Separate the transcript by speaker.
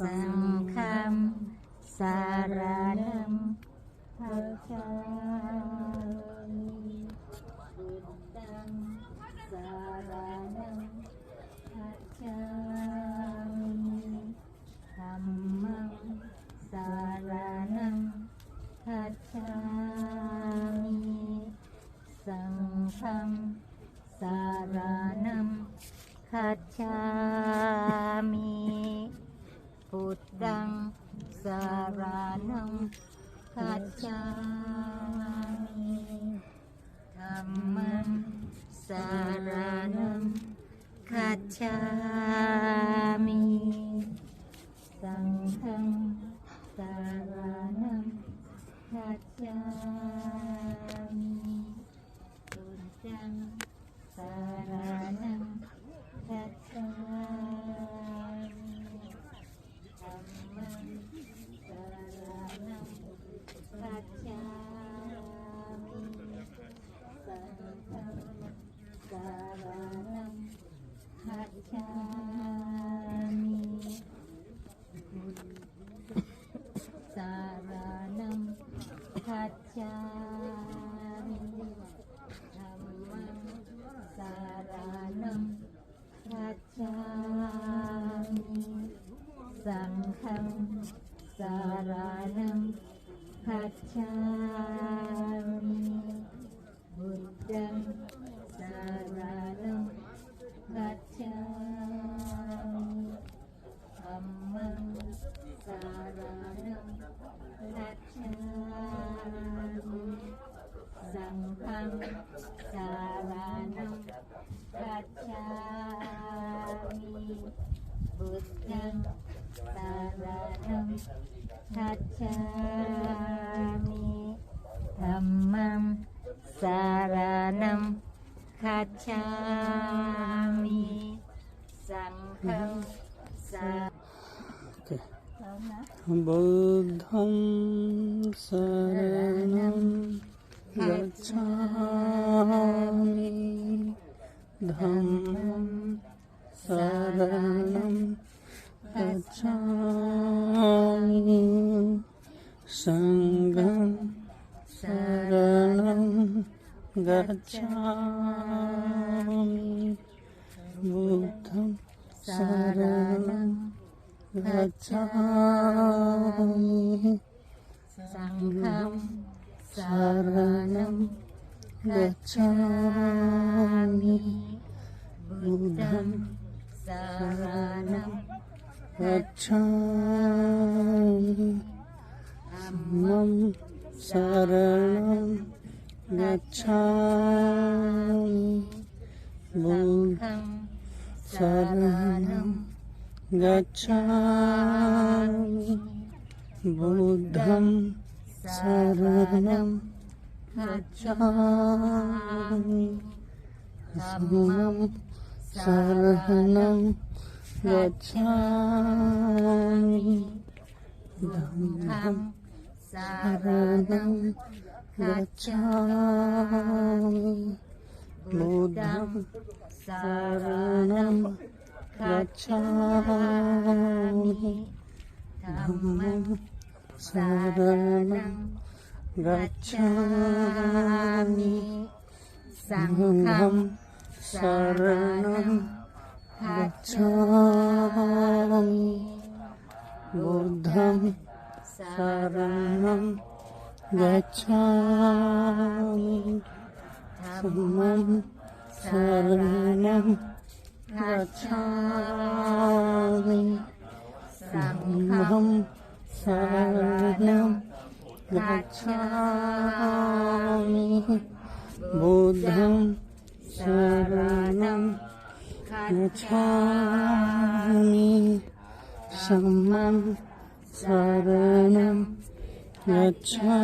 Speaker 1: Sankham Saranam Gacchami Buddham Saranam Gacchami คัจฉามิพุทธังสารนังคัจฉามิธัมมังสารนังคัจฉามิสังฆังสารนังคัจฉามิพุทธังสารนัง gacchami buddham saranam gacchami ammam saranam gacchami sangham saranam gacchami buddham saranam 가차미 담만 사라남 가차미 상금 사 부담
Speaker 2: 사라남
Speaker 1: 가차미 담만
Speaker 2: 사라남 गच्छामि सङ्गं शरणं गच्छामि बुद्धं शरणं गच्छामि
Speaker 1: सङ्घं
Speaker 2: शरणं गच्छामि बुद्धं शरणं at Shammam Saranam Gacchami Buddham
Speaker 1: Saranam Gacchami Buddham Saranam
Speaker 2: Gacchami
Speaker 1: Dhammam Saranam Gacchami Sachami Dhammam
Speaker 2: Saranam Gacchami Buddham Saranam Gacchami
Speaker 1: Dhammam Saranam Gacchami Sangham Saranam
Speaker 2: Gacchami गच्छामि बुद्धं शरणं गच्छामि धम्मं शरणं गच्छामि धम्मं शरणं गच्छामि बुद्धं शरणं गच्छामि सम्मं शरणं गच्छामि